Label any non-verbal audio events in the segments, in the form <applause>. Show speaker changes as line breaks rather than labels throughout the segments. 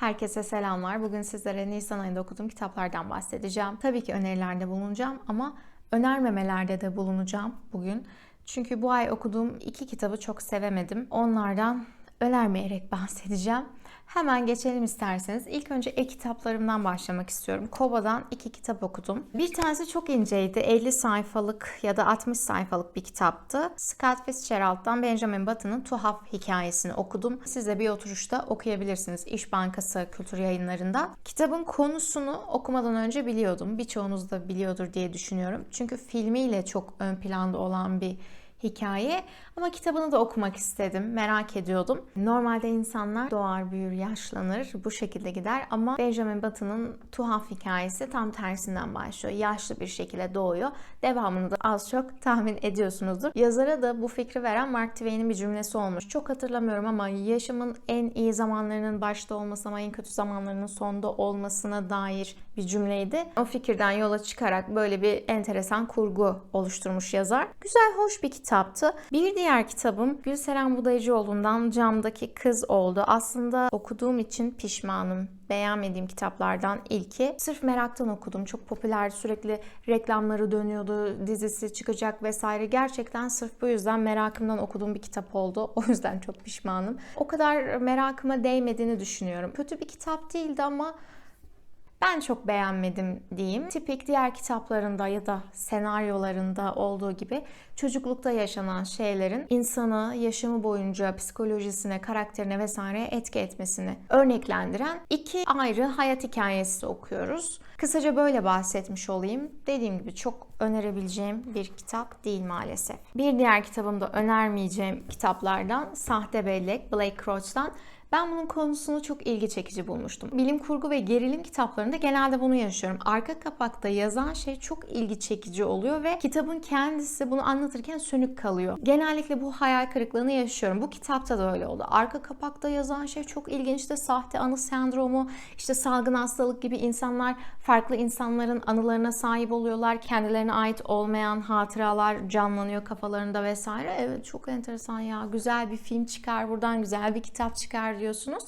Herkese selamlar. Bugün sizlere Nisan ayında okuduğum kitaplardan bahsedeceğim. Tabii ki önerilerde bulunacağım ama önermemelerde de bulunacağım bugün. Çünkü bu ay okuduğum iki kitabı çok sevemedim. Onlardan önermeyerek <laughs> bahsedeceğim. Hemen geçelim isterseniz. İlk önce e-kitaplarımdan başlamak istiyorum. Koba'dan iki kitap okudum. Bir tanesi çok inceydi. 50 sayfalık ya da 60 sayfalık bir kitaptı. Scott Fitzgerald'dan Benjamin Button'ın Tuhaf Hikayesini okudum. Siz de bir oturuşta okuyabilirsiniz. İş Bankası Kültür Yayınlarında. Kitabın konusunu okumadan önce biliyordum. Birçoğunuz da biliyordur diye düşünüyorum. Çünkü filmiyle çok ön planda olan bir hikaye ama kitabını da okumak istedim. Merak ediyordum. Normalde insanlar doğar, büyür, yaşlanır. Bu şekilde gider ama Benjamin Button'ın tuhaf hikayesi tam tersinden başlıyor. Yaşlı bir şekilde doğuyor. Devamını da az çok tahmin ediyorsunuzdur. Yazara da bu fikri veren Mark Twain'in bir cümlesi olmuş. Çok hatırlamıyorum ama yaşamın en iyi zamanlarının başta olması ama en kötü zamanlarının sonda olmasına dair bir cümleydi. O fikirden yola çıkarak böyle bir enteresan kurgu oluşturmuş yazar. Güzel, hoş bir kitaptı. Bir diğer kitabım Gülseren Budayıcıoğlu'ndan Camdaki Kız oldu. Aslında okuduğum için pişmanım. Beğenmediğim kitaplardan ilki. Sırf meraktan okudum. Çok popülerdi. Sürekli reklamları dönüyordu. Dizisi çıkacak vesaire. Gerçekten sırf bu yüzden merakımdan okuduğum bir kitap oldu. O yüzden çok pişmanım. O kadar merakıma değmediğini düşünüyorum. Kötü bir kitap değildi ama ben çok beğenmedim diyeyim. Tipik diğer kitaplarında ya da senaryolarında olduğu gibi çocuklukta yaşanan şeylerin insanı yaşamı boyunca psikolojisine, karakterine vesaireye etki etmesini örneklendiren iki ayrı hayat hikayesi okuyoruz. Kısaca böyle bahsetmiş olayım. Dediğim gibi çok önerebileceğim bir kitap değil maalesef. Bir diğer kitabım da önermeyeceğim kitaplardan Sahte Bellek, Blake Crouch'tan ben bunun konusunu çok ilgi çekici bulmuştum. Bilim kurgu ve gerilim kitaplarında genelde bunu yaşıyorum. Arka kapakta yazan şey çok ilgi çekici oluyor ve kitabın kendisi bunu anlatırken sönük kalıyor. Genellikle bu hayal kırıklığını yaşıyorum. Bu kitapta da öyle oldu. Arka kapakta yazan şey çok ilginçti. Sahte anı sendromu, işte salgın hastalık gibi insanlar farklı insanların anılarına sahip oluyorlar. Kendilerine ait olmayan hatıralar canlanıyor kafalarında vesaire. Evet çok enteresan ya. Güzel bir film çıkar buradan, güzel bir kitap çıkar diyorsunuz.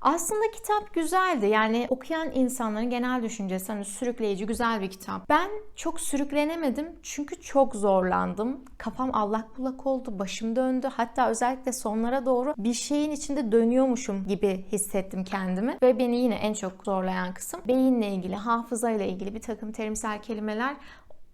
Aslında kitap güzeldi. Yani okuyan insanların genel düşüncesi hani sürükleyici, güzel bir kitap. Ben çok sürüklenemedim çünkü çok zorlandım. Kafam allak bullak oldu, başım döndü. Hatta özellikle sonlara doğru bir şeyin içinde dönüyormuşum gibi hissettim kendimi. Ve beni yine en çok zorlayan kısım beyinle ilgili, hafızayla ilgili bir takım terimsel kelimeler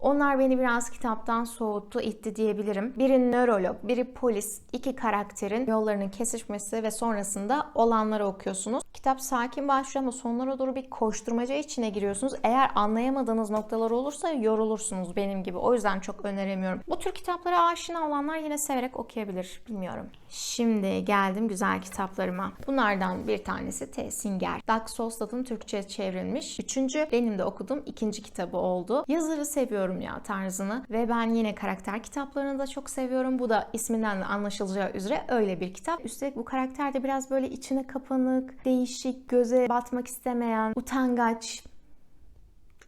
onlar beni biraz kitaptan soğuttu, itti diyebilirim. Biri nörolog, biri polis. iki karakterin yollarının kesişmesi ve sonrasında olanları okuyorsunuz. Kitap sakin başlıyor ama sonlara doğru bir koşturmaca içine giriyorsunuz. Eğer anlayamadığınız noktalar olursa yorulursunuz benim gibi. O yüzden çok öneremiyorum. Bu tür kitaplara aşina olanlar yine severek okuyabilir. Bilmiyorum. Şimdi geldim güzel kitaplarıma. Bunlardan bir tanesi T. Singer. Doug Solstad'ın Türkçe çevrilmiş. Üçüncü benim de okuduğum ikinci kitabı oldu. Yazarı seviyorum ya tarzını ve ben yine karakter kitaplarını da çok seviyorum. Bu da isminden de anlaşılacağı üzere öyle bir kitap. Üstelik bu karakter de biraz böyle içine kapanık, değişik, göze batmak istemeyen, utangaç,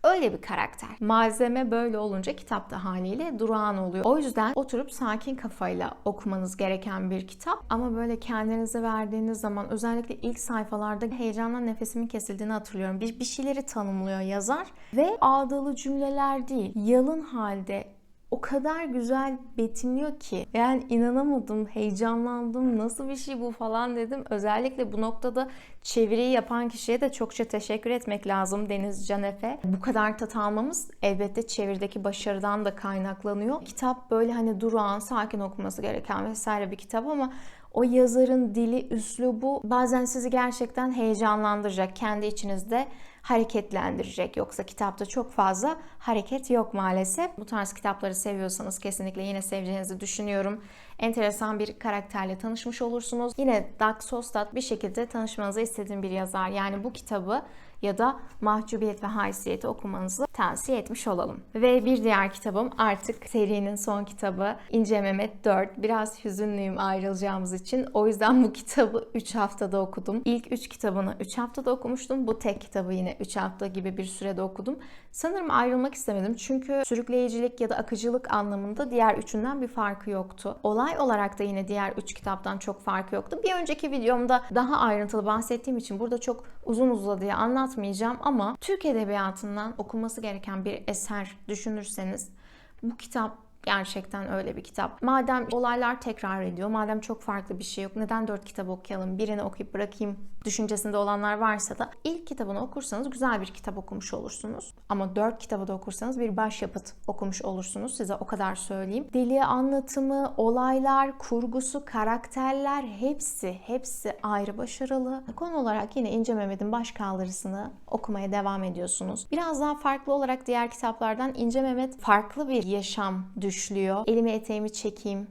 Öyle bir karakter. Malzeme böyle olunca kitap da haliyle durağan oluyor. O yüzden oturup sakin kafayla okumanız gereken bir kitap. Ama böyle kendinize verdiğiniz zaman özellikle ilk sayfalarda heyecandan nefesimin kesildiğini hatırlıyorum. Bir, bir şeyleri tanımlıyor yazar ve ağdalı cümleler değil, yalın halde o kadar güzel betimliyor ki yani inanamadım, heyecanlandım, nasıl bir şey bu falan dedim. Özellikle bu noktada çeviriyi yapan kişiye de çokça teşekkür etmek lazım Deniz Canefe. Bu kadar tat almamız elbette çevirdeki başarıdan da kaynaklanıyor. Kitap böyle hani durağan, sakin okuması gereken vesaire bir kitap ama o yazarın dili, üslubu bazen sizi gerçekten heyecanlandıracak. Kendi içinizde hareketlendirecek. Yoksa kitapta çok fazla hareket yok maalesef. Bu tarz kitapları seviyorsanız kesinlikle yine seveceğinizi düşünüyorum. Enteresan bir karakterle tanışmış olursunuz. Yine Doug Sostat bir şekilde tanışmanızı istediğim bir yazar. Yani bu kitabı ya da Mahcubiyet ve Haysiyeti okumanızı tavsiye etmiş olalım. Ve bir diğer kitabım artık serinin son kitabı İnce Mehmet 4. Biraz hüzünlüyüm ayrılacağımız için. O yüzden bu kitabı 3 haftada okudum. İlk 3 kitabını 3 haftada okumuştum. Bu tek kitabı yine 3 hafta gibi bir sürede okudum. Sanırım ayrılmak istemedim çünkü sürükleyicilik ya da akıcılık anlamında diğer üçünden bir farkı yoktu. Olay olarak da yine diğer üç kitaptan çok farkı yoktu. Bir önceki videomda daha ayrıntılı bahsettiğim için burada çok uzun uzadıya anlatmayacağım ama Türk Edebiyatı'ndan okunması gereken bir eser düşünürseniz bu kitap Gerçekten öyle bir kitap. Madem olaylar tekrar ediyor, madem çok farklı bir şey yok, neden dört kitap okuyalım, birini okuyup bırakayım düşüncesinde olanlar varsa da ilk kitabını okursanız güzel bir kitap okumuş olursunuz. Ama dört kitabı da okursanız bir başyapıt okumuş olursunuz. Size o kadar söyleyeyim. Dili, anlatımı, olaylar, kurgusu, karakterler hepsi, hepsi ayrı başarılı. Konu olarak yine İnce Mehmet'in baş kaldırısını okumaya devam ediyorsunuz. Biraz daha farklı olarak diğer kitaplardan İnce Mehmet farklı bir yaşam düşlüyor. Elimi eteğimi çekeyim,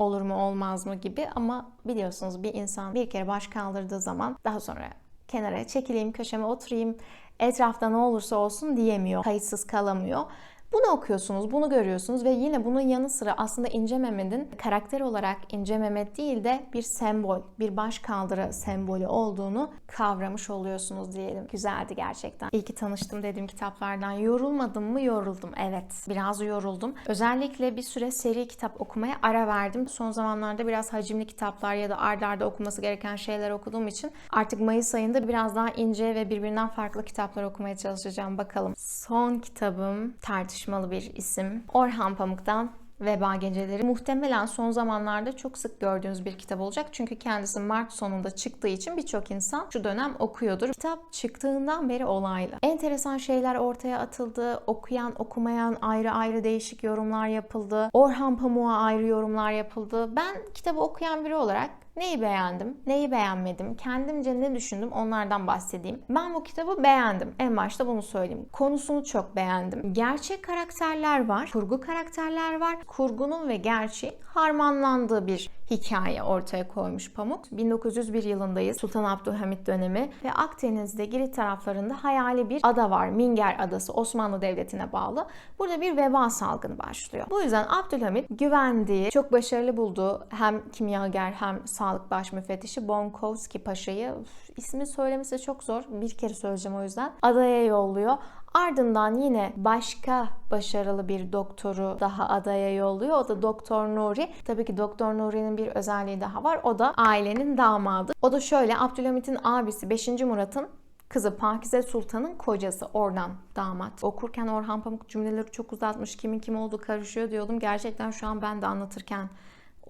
olur mu olmaz mı gibi ama biliyorsunuz bir insan bir kere baş kaldırdığı zaman daha sonra kenara çekileyim, köşeme oturayım, etrafta ne olursa olsun diyemiyor, kayıtsız kalamıyor. Bunu okuyorsunuz, bunu görüyorsunuz ve yine bunun yanı sıra aslında İnce Mehmet'in karakter olarak İnce Mehmet değil de bir sembol, bir baş kaldırı sembolü olduğunu kavramış oluyorsunuz diyelim. Güzeldi gerçekten. İyi ki tanıştım dediğim kitaplardan. Yorulmadım mı? Yoruldum. Evet. Biraz yoruldum. Özellikle bir süre seri kitap okumaya ara verdim. Son zamanlarda biraz hacimli kitaplar ya da ard arda okunması gereken şeyler okuduğum için artık Mayıs ayında biraz daha ince ve birbirinden farklı kitaplar okumaya çalışacağım. Bakalım. Son kitabım tartış tartışmalı bir isim. Orhan Pamuk'tan Veba Geceleri muhtemelen son zamanlarda çok sık gördüğünüz bir kitap olacak. Çünkü kendisi Mart sonunda çıktığı için birçok insan şu dönem okuyordur. Kitap çıktığından beri olaylı. Enteresan şeyler ortaya atıldı. Okuyan, okumayan ayrı ayrı değişik yorumlar yapıldı. Orhan Pamuk'a ayrı yorumlar yapıldı. Ben kitabı okuyan biri olarak Neyi beğendim, neyi beğenmedim, kendimce ne düşündüm onlardan bahsedeyim. Ben bu kitabı beğendim. En başta bunu söyleyeyim. Konusunu çok beğendim. Gerçek karakterler var, kurgu karakterler var. Kurgunun ve gerçeğin harmanlandığı bir hikaye ortaya koymuş Pamuk. 1901 yılındayız. Sultan Abdülhamit dönemi ve Akdeniz'de Girit taraflarında hayali bir ada var. Minger Adası Osmanlı Devleti'ne bağlı. Burada bir veba salgını başlıyor. Bu yüzden Abdülhamit güvendiği, çok başarılı bulduğu hem kimyager hem sağlık baş müfettişi Bonkowski Paşa'yı ismi söylemesi çok zor. Bir kere söyleyeceğim o yüzden. Adaya yolluyor. Ardından yine başka başarılı bir doktoru daha adaya yolluyor. O da Doktor Nuri. Tabii ki Doktor Nuri'nin bir özelliği daha var. O da ailenin damadı. O da şöyle Abdülhamit'in abisi 5. Murat'ın kızı Pakize Sultan'ın kocası oradan damat. Okurken Orhan Pamuk cümleleri çok uzatmış. Kimin kim olduğu karışıyor diyordum. Gerçekten şu an ben de anlatırken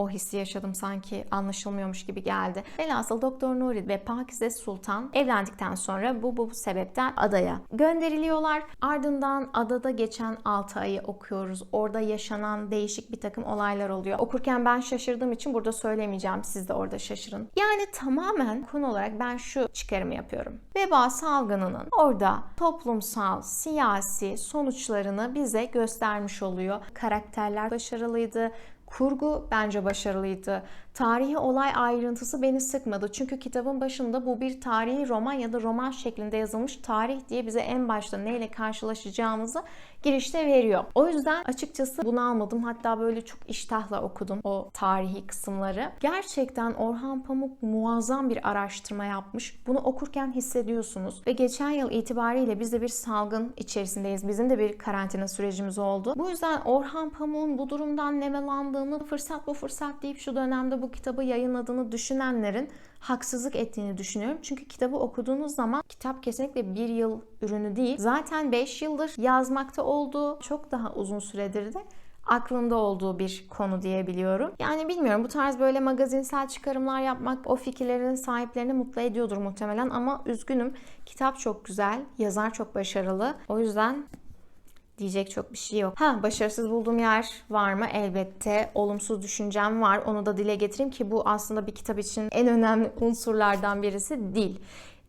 o hissi yaşadım sanki anlaşılmıyormuş gibi geldi. Velhasıl Doktor Nuri ve Pakize Sultan evlendikten sonra bu bu sebepten adaya gönderiliyorlar. Ardından adada geçen 6 ayı okuyoruz. Orada yaşanan değişik bir takım olaylar oluyor. Okurken ben şaşırdığım için burada söylemeyeceğim. Siz de orada şaşırın. Yani tamamen konu olarak ben şu çıkarımı yapıyorum. Veba salgınının orada toplumsal, siyasi sonuçlarını bize göstermiş oluyor. Karakterler başarılıydı Kurgu bence başarılıydı. Tarihi olay ayrıntısı beni sıkmadı. Çünkü kitabın başında bu bir tarihi roman ya da roman şeklinde yazılmış tarih diye bize en başta neyle karşılaşacağımızı girişte veriyor. O yüzden açıkçası bunu almadım. Hatta böyle çok iştahla okudum o tarihi kısımları. Gerçekten Orhan Pamuk muazzam bir araştırma yapmış. Bunu okurken hissediyorsunuz. Ve geçen yıl itibariyle biz de bir salgın içerisindeyiz. Bizim de bir karantina sürecimiz oldu. Bu yüzden Orhan Pamuk'un bu durumdan nemalandığını fırsat bu fırsat deyip şu dönemde bu kitabı yayınladığını düşünenlerin haksızlık ettiğini düşünüyorum. Çünkü kitabı okuduğunuz zaman kitap kesinlikle bir yıl ürünü değil. Zaten 5 yıldır yazmakta olduğu çok daha uzun süredir de aklında olduğu bir konu diyebiliyorum. Yani bilmiyorum bu tarz böyle magazinsel çıkarımlar yapmak o fikirlerin sahiplerini mutlu ediyordur muhtemelen ama üzgünüm. Kitap çok güzel, yazar çok başarılı. O yüzden diyecek çok bir şey yok. Ha başarısız bulduğum yer var mı? Elbette. Olumsuz düşüncem var. Onu da dile getireyim ki bu aslında bir kitap için en önemli unsurlardan birisi dil.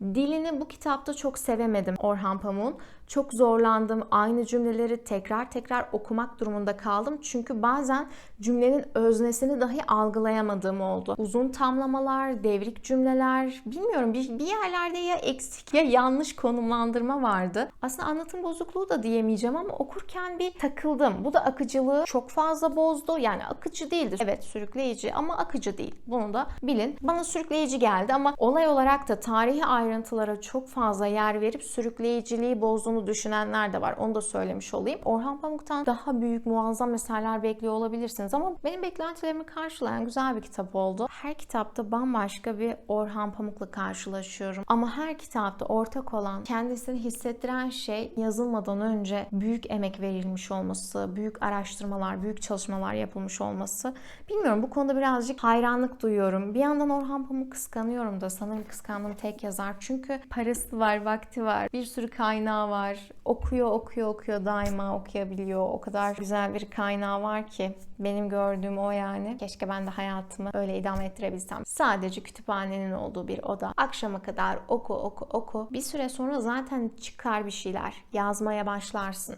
Dilini bu kitapta çok sevemedim Orhan Pamuk'un. Çok zorlandım. Aynı cümleleri tekrar tekrar okumak durumunda kaldım. Çünkü bazen cümlenin öznesini dahi algılayamadığım oldu. Uzun tamlamalar, devrik cümleler, bilmiyorum bir, bir yerlerde ya eksik ya yanlış konumlandırma vardı. Aslında anlatım bozukluğu da diyemeyeceğim ama okurken bir takıldım. Bu da akıcılığı çok fazla bozdu. Yani akıcı değildi. Evet sürükleyici ama akıcı değil. Bunu da bilin. Bana sürükleyici geldi ama olay olarak da tarihi ayrıntılara çok fazla yer verip sürükleyiciliği bozduğunu düşünenler de var. Onu da söylemiş olayım. Orhan Pamuk'tan daha büyük muazzam eserler bekliyor olabilirsiniz ama benim beklentilerimi karşılayan güzel bir kitap oldu. Her kitapta bambaşka bir Orhan Pamuk'la karşılaşıyorum. Ama her kitapta ortak olan kendisini hissettiren şey yazılmadan önce büyük emek verilmiş olması, büyük araştırmalar, büyük çalışmalar yapılmış olması. Bilmiyorum bu konuda birazcık hayranlık duyuyorum. Bir yandan Orhan Pamuk kıskanıyorum da sanırım kıskandığım tek yazar. Çünkü parası var, vakti var, bir sürü kaynağı var. Okuyor, okuyor, okuyor daima okuyabiliyor. O kadar güzel bir kaynağı var ki benim gördüğüm o yani. Keşke ben de hayatımı öyle idame ettirebilsem. Sadece kütüphanenin olduğu bir oda. Akşama kadar oku, oku, oku. Bir süre sonra zaten çıkar bir şeyler. Yazmaya başlarsın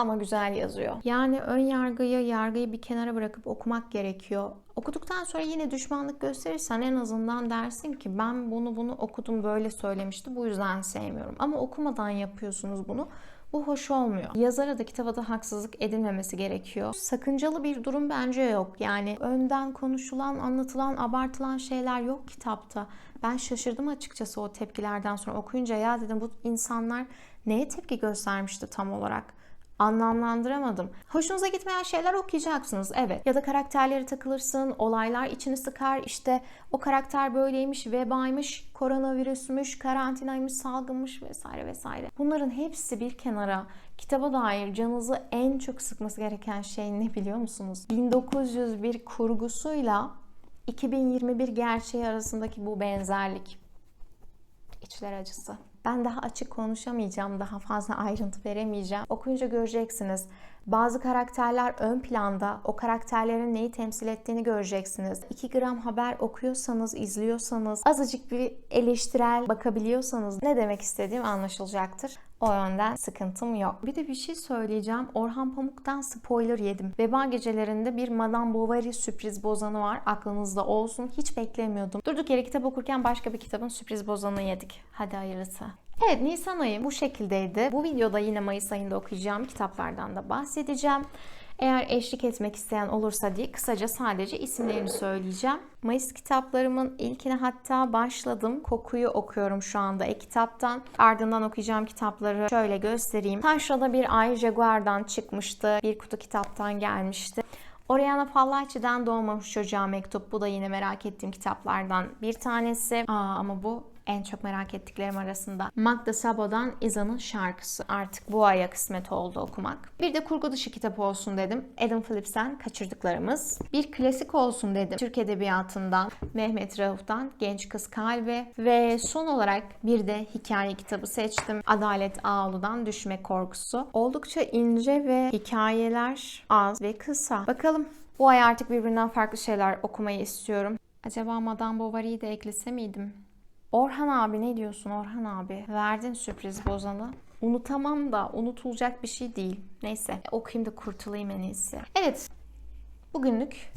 ama güzel yazıyor. Yani ön yargıyı, yargıyı bir kenara bırakıp okumak gerekiyor. Okuduktan sonra yine düşmanlık gösterirsen en azından dersin ki ben bunu bunu okudum böyle söylemişti bu yüzden sevmiyorum. Ama okumadan yapıyorsunuz bunu. Bu hoş olmuyor. Yazara da kitaba da haksızlık edilmemesi gerekiyor. Sakıncalı bir durum bence yok. Yani önden konuşulan, anlatılan, abartılan şeyler yok kitapta. Ben şaşırdım açıkçası o tepkilerden sonra okuyunca ya dedim bu insanlar neye tepki göstermişti tam olarak? Anlamlandıramadım. Hoşunuza gitmeyen şeyler okuyacaksınız evet. Ya da karakterleri takılırsın, olaylar içini sıkar. İşte o karakter böyleymiş, vebaymış, koronavirüsmüş, karantinaymış, salgınmış vesaire vesaire. Bunların hepsi bir kenara kitaba dair canınızı en çok sıkması gereken şey ne biliyor musunuz? 1901 kurgusuyla 2021 gerçeği arasındaki bu benzerlik. İçler acısı. Ben daha açık konuşamayacağım, daha fazla <laughs> ayrıntı veremeyeceğim. Okuyunca göreceksiniz. Bazı karakterler ön planda, o karakterlerin neyi temsil ettiğini göreceksiniz. 2 gram haber okuyorsanız, izliyorsanız, azıcık bir eleştirel bakabiliyorsanız ne demek istediğim anlaşılacaktır. O yönden sıkıntım yok. Bir de bir şey söyleyeceğim. Orhan Pamuk'tan spoiler yedim. Veba gecelerinde bir Madame Bovary sürpriz bozanı var. Aklınızda olsun. Hiç beklemiyordum. Durduk yere kitap okurken başka bir kitabın sürpriz bozanı yedik. Hadi hayırlısı. Evet Nisan ayı bu şekildeydi. Bu videoda yine Mayıs ayında okuyacağım kitaplardan da bahsedeceğim. Eğer eşlik etmek isteyen olursa diye kısaca sadece isimlerini söyleyeceğim. Mayıs kitaplarımın ilkine hatta başladım. Kokuyu okuyorum şu anda e-kitaptan. Ardından okuyacağım kitapları şöyle göstereyim. Taşra'da bir ay Jaguar'dan çıkmıştı. Bir kutu kitaptan gelmişti. Oriana Fallaci'den Doğmamış Çocuğa Mektup. Bu da yine merak ettiğim kitaplardan bir tanesi. Aa, ama bu en çok merak ettiklerim arasında. Magda Sabo'dan İza'nın şarkısı. Artık bu aya kısmet oldu okumak. Bir de kurgu dışı kitap olsun dedim. Adam Phillips'ten Kaçırdıklarımız. Bir klasik olsun dedim. Türk Edebiyatı'ndan Mehmet Rauf'tan Genç Kız Kalbi. Ve son olarak bir de hikaye kitabı seçtim. Adalet Ağolu'dan Düşme Korkusu. Oldukça ince ve hikayeler az ve kısa. Bakalım bu ay artık birbirinden farklı şeyler okumayı istiyorum. Acaba Madame Bovary'yi de eklese miydim? Orhan abi ne diyorsun Orhan abi? Verdin sürpriz bozanı. Unutamam da unutulacak bir şey değil. Neyse okuyayım da kurtulayım en iyisi. Evet bugünlük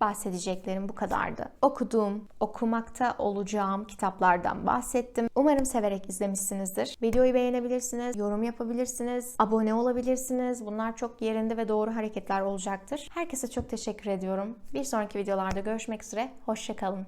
bahsedeceklerim bu kadardı. Okuduğum, okumakta olacağım kitaplardan bahsettim. Umarım severek izlemişsinizdir. Videoyu beğenebilirsiniz, yorum yapabilirsiniz, abone olabilirsiniz. Bunlar çok yerinde ve doğru hareketler olacaktır. Herkese çok teşekkür ediyorum. Bir sonraki videolarda görüşmek üzere. Hoşçakalın.